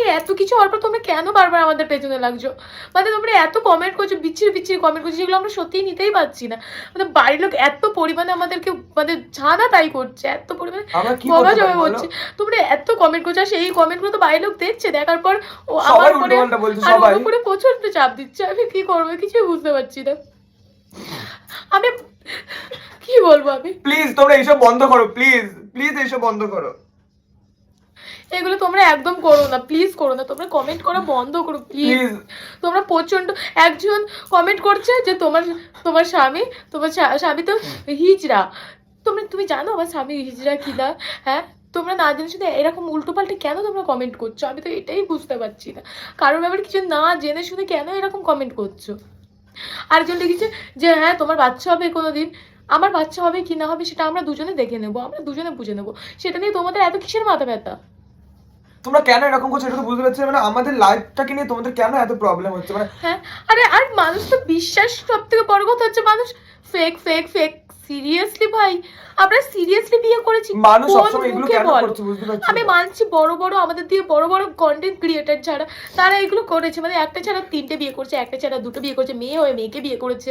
তোমরা এত কিছু হওয়ার পর তোমরা কেন বারবার আমাদের পেছনে লাগছো? মানে তোমরা এত কমেন্ট করছ বিচ্ছিরি বিচ্ছিরি কমেন্ট করছ যেগুলো আমরা সত্যিই নিতেই পারছি না। মানে বাড়ির লোক এত পরিমাণে আমাদেরকে মানে ছানা তাই করছে এত পরিমাণে করতে জমা পারি বলো? করছে তোমরা এত কমেন্ট করছ সেই কমেন্টগুলো তো বাড়ির লোক দেখছে দেখার পর ও আমার উপরে বলছে, আর উপরে প্রচণ্ড চাপ দিচ্ছে আমি কি করব কিছুই বুঝতে পারছি না। আমি কি বলব আমি? প্লিজ তোমরা এইসব বন্ধ করো প্লিজ প্লিজ এইসব বন্ধ করো। এগুলো তোমরা একদম করো না প্লিজ করো না। তোমরা কমেন্ট করা বন্ধ করো প্লিজ তোমরা প্রচণ্ড একজন কমেন্ট করছে যে তোমার তোমার স্বামী তোমার স্বামী তো হিজড়া। তোমরা তুমি জানো আমার স্বামী হিজরা হিজড়া কিনা হ্যাঁ? তোমরা না জেনে শুধু এরকম উল্টো পাল্টে কেন তোমরা কমেন্ট করছ? আমি তো এটাই বুঝতে পারছি না। কারোর ব্যাপারে কিছু না জেনে শুনে কেন এরকম কমেন্ট করছ? আরেকজন লিখেছে যে হ্যাঁ তোমার বাচ্চা হবে কোনো দিন আমার বাচ্চা হবে কি না হবে সেটা আমরা দুজনে দেখে নেব। আমরা দুজনে বুঝে নেব। সেটা নিয়ে তোমাদের এত কিসের মাথা ব্যথা? তোমরা কেন এরকম করছ এটা তো বুঝতে পারছি মানে আমাদের লাইফটাকে নিয়ে তোমাদের কেন এত প্রবলেম হচ্ছে? মানে হ্যাঁ আরে আর মানুষ তো বিশ্বাস সব থেকে বড় কথা হচ্ছে মানুষ ফেক ফেক ফেক সিরিয়াসলি ভাই আমরা সিরিয়াসলি বিয়ে করেছি। মানুষ সবসময় এগুলো কেন করছে বুঝতে পারছি আমি মানছি বড় বড় আমাদের দিয়ে বড় বড় কন্টেন্ট ক্রিয়েটার ছাড়া তারা এগুলো করেছে। মানে একটা ছাড়া তিনটে বিয়ে করছে একটা ছাড়া দুটো বিয়ে করছে মেয়ে হয়ে মেয়েকে বিয়ে করেছে।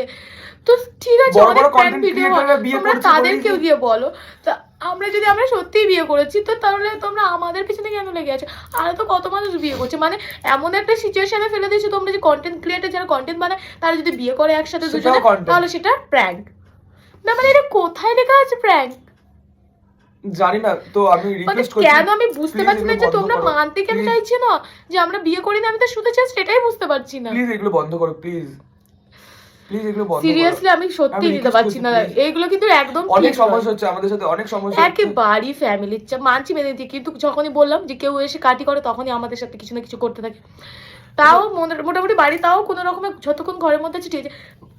তো ঠিক আছে বড় অনেক বড় content ভিডিও বিয়ে তোমরা করছে তাদেরকেও গিয়ে বলো। তা আমরা যদি আমরা সত্যিই বিয়ে করেছি তো তাহলে তোমরা আমাদের পিছনে কেন লেগে আছো? আর তো কত মানুষ বিয়ে করছে? মানে এমন একটা সিচুয়েশনে ফেলে দিয়েছ তোমরা যে কন্টেন্ট ক্রিয়েটার যারা কন্টেন্ট বানায় তারা যদি বিয়ে করে একসাথে দুজনে তাহলে সেটা প্র্যাঙ্ক না মানে এটা কোথায় লেখা আছে প্র্যাঙ্ক জানি না তো আমি মানে রিকোয়েস্ট করছি কেন আমি বুঝতে পারছি না যে তোমরা মানতে কেন চাইছো না? যে আমরা বিয়ে করি না আমি তো শুধু চাই সেটাই বুঝতে পারছি না। প্লিজ এগুলো বন্ধ করো প্লিজ প্লিজ এগুলো বন্ধ সিরিয়াসলি আমি সত্যি নিতে পারছি না। এগুলো কিন্তু একদম অনেক সমস্যা হচ্ছে আমাদের সাথে অনেক সমস্যা একেবারেই ফ্যামিলির চাপ মানছি মেনে নিতে। কিন্তু যখনই বললাম যে কেউ এসে কাটি করে তখনই আমাদের সাথে কিছু না কিছু করতে থাকে। তাও মোটামুটি বাড়ি তাও কোনো রকমের যতক্ষণ ঘরের মধ্যে আছে ঠিক আছে।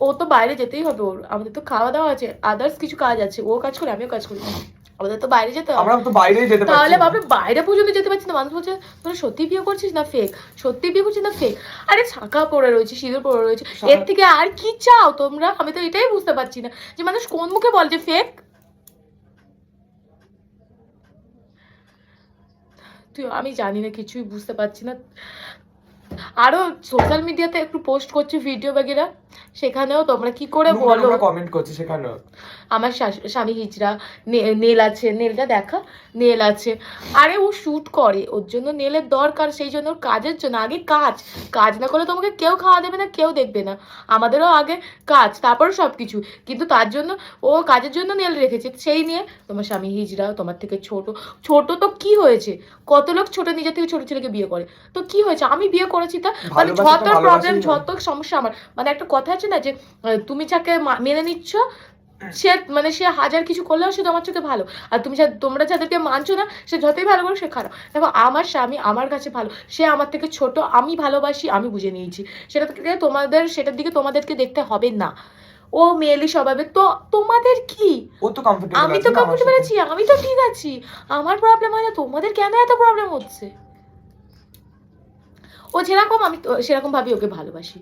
ও তো বাইরে যেতেই হবে ওর। আমাদের তো খাওয়া দাওয়া আছে আদার্স কিছু কাজ আছে ও কাজ করে আমিও কাজ করি। আমাদের তো বাইরে যেতে আমরা তো বাইরেই যেতে পারছি তাহলে। বাপরে বাইরে পর্যন্ত যেতে পারছি না। মানুষ বলছে তোরা সত্যি বিয়ে করছিস না ফেক সত্যি বিয়ে করছিস না ফেক আরে শাখা পড়ে রয়েছে সিঁদুর পড়ে রয়েছে। এর থেকে আর কি চাও তোমরা? আমি তো এটাই বুঝতে পারছি না। যে মানুষ কোন মুখে বল যে ফেক তুই আমি জানি না কিছুই বুঝতে পারছি না। আরও সোশ্যাল মিডিয়াতে একটু পোস্ট করছি ভিডিও বাগেরা। সেখানেও তোমরা কি করে বলো? কমেন্ট করছে সেখানেও। আমার স্বামী হিজড়া নেল আছে নেলটা দেখা নেল আছে। আরে ও শুট করে ওর জন্য নেলের দরকার সেই জন্য ওর কাজের জন্য। আগে কাজ কাজ না করলে তোমাকে কেউ খাওয়া দেবে না কেউ দেখবে না। আমাদেরও আগে কাজ তারপর সব কিছু কিন্তু তার জন্য ও কাজের জন্য নেল রেখেছে সেই নিয়ে তোমার স্বামী হিজড়া তোমার থেকে ছোট। ছোট তো কি হয়েছে? কত লোক ছোট নিজের থেকে ছোট ছেলেকে বিয়ে করে? তো কি হয়েছে? আমি বিয়ে করেছি তা মানে যত প্রবলেম যত সমস্যা আমার মানে একটা কথা আছে না যে তুমি যাকে মেনে নিচ্ছ সে মানে সে হাজার কিছু করলেও সে তোমার চোখে ভালো। আর তুমি তোমরা যাদেরকে মানছো না সে যতই ভালো করো সে খারাপ। দেখো আমার স্বামী আমার কাছে ভালো। সে আমার থেকে ছোট আমি ভালোবাসি আমি বুঝে নিয়েছি। সেটা থেকে তোমাদের সেটার দিকে তোমাদেরকে দেখতে হবে না। ও মেয়েলি স্বভাবে তো তোমাদের কি? ও তো কমফোর্টেবল আমি তো কমফোর্টেবল আছি আমি তো ঠিক আছি। আমার প্রবলেম হয় না তোমাদের কেন এত প্রবলেম হচ্ছে? ও যেরকম আমি সেরকম ভাবে ওকে ভালোবাসি।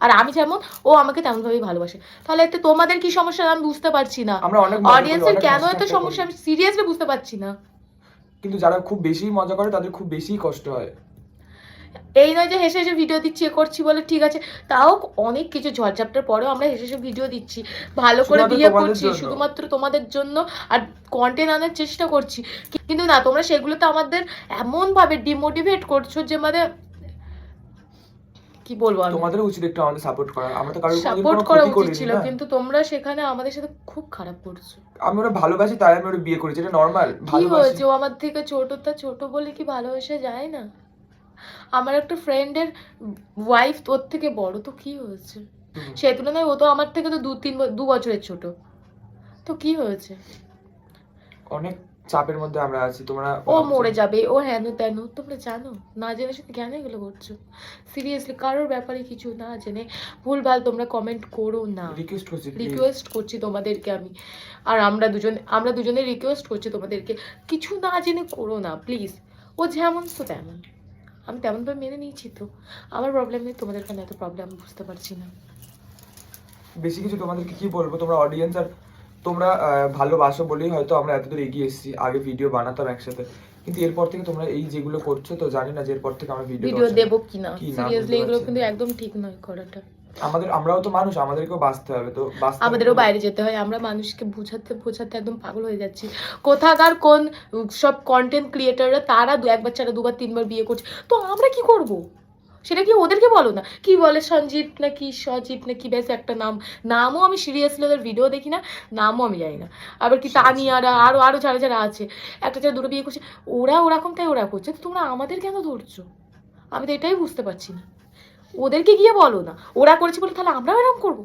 আর আমি যেমন ও আমাকে তেমন ভাবেই ভালোবাসে। তাহলে এতে তোমাদের কি সমস্যা আমি বুঝতে পারছি না। অডিয়েন্সের কেন এত সমস্যা? আমি সিরিয়াসলি বুঝতে পারছি না। কিন্তু যারা খুব বেশি মজা করে তাদের খুব বেশি কষ্ট হয়। এই নয় যে হেসে হেসে ভিডিও দিচ্ছি এ করছি বলে ঠিক আছে। তাও অনেক কিছু ঝড়ঝাপটার পরেও আমরা হেসে হেসে ভিডিও দিচ্ছি। ভালো করে বিয়ে করছি শুধুমাত্র তোমাদের জন্য আর কন্টেন্ট আনার চেষ্টা করছি। কিন্তু না তোমরা সেগুলোতে আমাদের এমনভাবে ডিমোটিভেট করছ যে মানে কি বলব আমি? তোমাদের উচিত একটু আমাদের সাপোর্ট করা। আমরা তো কারোর সাপোর্ট করা উচিত ছিল কিন্তু তোমরা সেখানে আমাদের সাথে খুব খারাপ করছ। আমি ওরা ভালোবাসি তাই আমি ওরা বিয়ে করেছি এটা নর্মাল কি হয়েছে? ও আমার থেকে ছোট তা ছোট বলে কি ভালোবাসা যায় না? আমার একটা ফ্রেন্ডের ওয়াইফ তোর থেকে বড় তো কি হয়েছে। সেই তুলনায় ও তো আমার থেকে তো দু তিন দু বছরের ছোট। তো কি হয়েছে? অনেক চাপের মধ্যে আমরা আছি তোমরা ও মরে যাবে ও হেন তেন তোমরা জানো না জেনে শুনে কেন এগুলো করছ। সিরিয়াসলি কারোর ব্যাপারে কিছু না জেনে ভুলভাল তোমরা কমেন্ট করো না। রিকোয়েস্ট করছি রিকোয়েস্ট করছি তোমাদেরকে আমি। আর আমরা দুজন আমরা দুজনে রিকোয়েস্ট করছি তোমাদেরকে। কিছু না জেনে করো না প্লিজ ও যেমন তো তেমন। আমি তেমনভাবে মেনে নিয়েছি তো। আমার প্রবলেম নেই তোমাদের কেন এত প্রবলেম বুঝতে পারছি না। বেশি কিছু তোমাদেরকে কি বলব? তোমরা অডিয়েন্স আর তোমরা ভালোবাসো বলেই হয়তো আমরা এতদূর এগিয়ে এসেছি আগে ভিডিও বানাতাম একসাথে। কিন্তু এরপর থেকে তোমরা এই যেগুলো করছ তো জানি না যে এরপর থেকে আমরা ভিডিও ভিডিও দেবো কিনা? কি না সিরিয়াসলি এগুলো কিন্তু একদম ঠিক নয় করাটা। আমাদের আমরাও তো মানুষ আমাদেরকেও বাঁচতে হবে তো আমাদেরও বাইরে যেতে হয় আমরা মানুষকে বোঝাতে বোঝাতে একদম পাগল হয়ে যাচ্ছি। কোথাকার কোন সব কন্টেন্ট ক্রিয়েটাররা তারা দু একবার চারা দুবার তিনবার বিয়ে করছে। তো আমরা কি করব? সেটা কি ওদেরকে বলো না? কি বলে সঞ্জিত না কি সজিত না কি ব্যাস একটা নাম? নামও আমি সিরিয়াসলি ওদের ভিডিও দেখি না নামও আমি জানি না। আবার কি তানিয়ারা আরও আরও যারা যারা আছে একটা যারা দুটো বিয়ে করছে ওরা ওরকম তাই ওরা করছে তো তোমরা আমাদের কেন ধরছো? আমি তো এটাই বুঝতে পারছি না। ওদেরকে গিয়ে বলো না। ওরা করেছে বলে তাহলে আমরাও এরকম করব?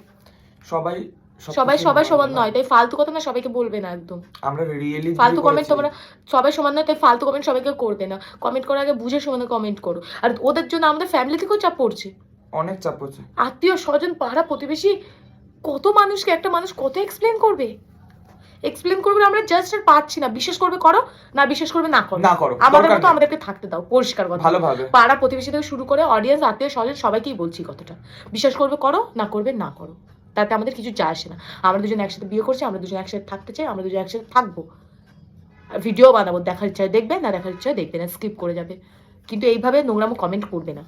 সবাই সবাই সবাই সমান নয় তাই ফালতু কথা না সবাইকে বলবে না একদম। আমরা রিয়েলি ফালতু কমেন্ট তোমরা সবাই সমান নয় তাই ফালতু কমেন্ট সবাইকে করবে না। কমেন্ট করার আগে বুঝে সমানে কমেন্ট করো। আর ওদের জন্য আমাদের ফ্যামিলি থেকেও চাপ পড়ছে। অনেক চাপ হচ্ছে আত্মীয় স্বজন পাড়া প্রতিবেশী কত মানুষকে একটা মানুষ কত এক্সপ্লেন করবে? এক্সপ্লেন করবে আমরা জাস্ট আর পাচ্ছি না। বিশ্বাস করবে করো না বিশ্বাস করবে না করো। না করো আমাদের মতো আমাদেরকে থাকতে দাও পরিষ্কার কথা। ভালোভাবে। পাড়া প্রতিবেশী থেকে শুরু করে অডিয়েন্স আত্মীয় স্বজন সবাইকেই বলছি কথাটা। বিশ্বাস করবে করো না করবে না করো। তাতে আমাদের কিছু যায় আসে না। আমরা দুজন একসাথে বিয়ে করছি, আমরা দুজন একসাথে থাকতে চাই, আমরা দুজন একসাথে থাকব। ভিডিও বানাবো, দেখার ইচ্ছা দেখবে না দেখার ইচ্ছা দেখবে না স্কিপ করে যাবে। কিন্তু এইভাবে নোংরামো কমেন্ট করবে না।